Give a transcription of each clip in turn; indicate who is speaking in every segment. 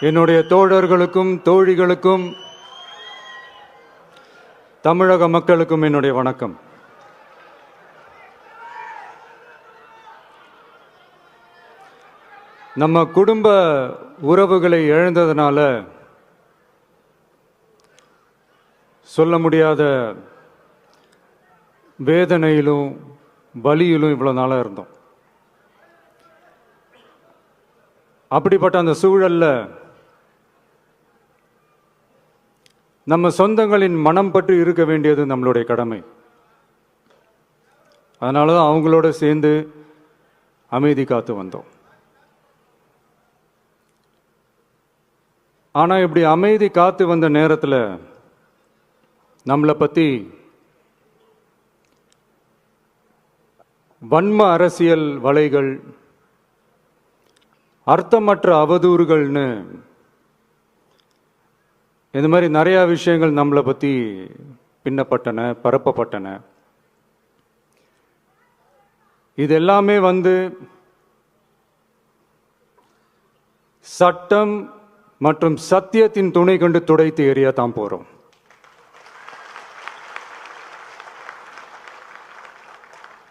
Speaker 1: என்னுடைய தோழர்களுக்கும் தோழிகளுக்கும் தமிழக மக்களுக்கும் என்னுடைய வணக்கம். நம்ம குடும்ப உறவுகளை இழந்ததுனால சொல்ல முடியாத வேதனையிலும் வலியிலும் இவ்வளோ நாளாக இருந்தோம். அப்படிப்பட்ட அந்த சூழலில் நம்ம சொந்தங்களின் மனம் பற்றி இருக்க வேண்டியது நம்மளுடைய கடமை. அதனால தான் அவங்களோட சேர்ந்து அமைதி காத்து வந்தோம். ஆனால் இப்படி அமைதி காத்து வந்த நேரத்தில் நம்மளை பற்றி வன்ம அரசியல் வலைகள் அர்த்தமற்ற அவதூறுகள்னு இந்த மாதிரி நிறையா விஷயங்கள் நம்மளை பற்றி பின்னப்பட்டன பரப்பப்பட்டன. இது எல்லாமே வந்து சட்டம் மற்றும் சத்தியத்தின் துணை கொண்டு துடைத்து எரிய தான் போகிறோம்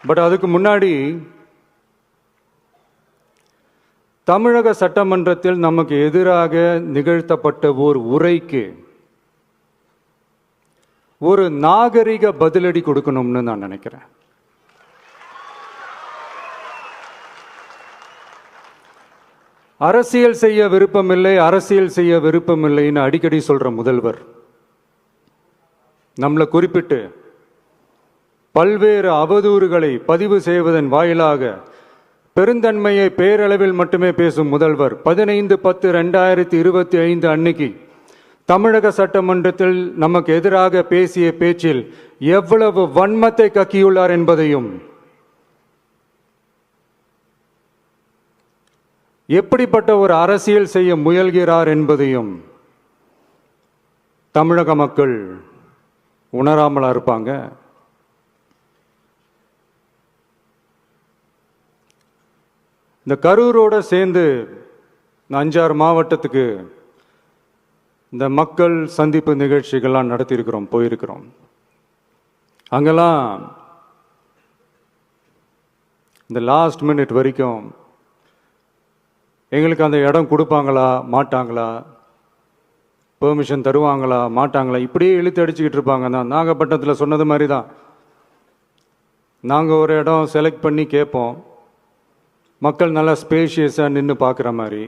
Speaker 1: பட் அதுக்கு முன்னாடி தமிழக சட்டமன்றத்தில் நமக்கு எதிராக நிகழ்த்தப்பட்ட ஓர் உரைக்கு ஒரு நாகரிக பதிலடி கொடுக்கணும்னு நான் நினைக்கிறேன். அரசியல் செய்ய விருப்பமில்லை அரசியல் செய்ய விருப்பமில்லைன்னு அடிக்கடி சொல்ற முதல்வர். நம்மளை குறிப்பிட்டு பல்வேறு அவதூறுகளை பதிவு செய்வதன் வாயிலாக பெருந்தன்மையை பேரளவில் மட்டுமே பேசும் முதல்வர் பதினைந்து பத்து ரெண்டாயிரத்தி இருபத்தி ஐந்து அன்னைக்கு தமிழக சட்டமன்றத்தில் நமக்கு எதிராக பேசிய பேச்சில் எவ்வளவு வன்மத்தை கக்கியுள்ளார் என்பதையும் எப்படிப்பட்ட ஒரு அரசியல் செய்ய முயல்கிறார் என்பதையும் தமிழக மக்கள் உணராமலா இருப்பாங்க. இந்த கரூரோட சேர்ந்து இந்த அஞ்சாறு மாவட்டத்துக்கு இந்த மக்கள் சந்திப்பு நிகழ்ச்சிகள்லாம் நடத்தியிருக்கிறோம் போயிருக்கிறோம். அங்கெல்லாம் இந்த லாஸ்ட் மினிட் வரைக்கும் எங்களுக்கு அந்த இடம் கொடுப்பாங்களா மாட்டாங்களா? பெர்மிஷன் தருவாங்களா மாட்டாங்களா? இப்படியே இழுத்து அடிச்சுக்கிட்டு இருப்பாங்க. தான் நாகப்பட்டினத்தில் சொன்னது மாதிரி தான் நாங்கள் ஒரு இடம் செலக்ட் பண்ணி கேட்போம். மக்கள் நல்லா ஸ்பேஷியஸாக நின்று பார்க்குற மாதிரி.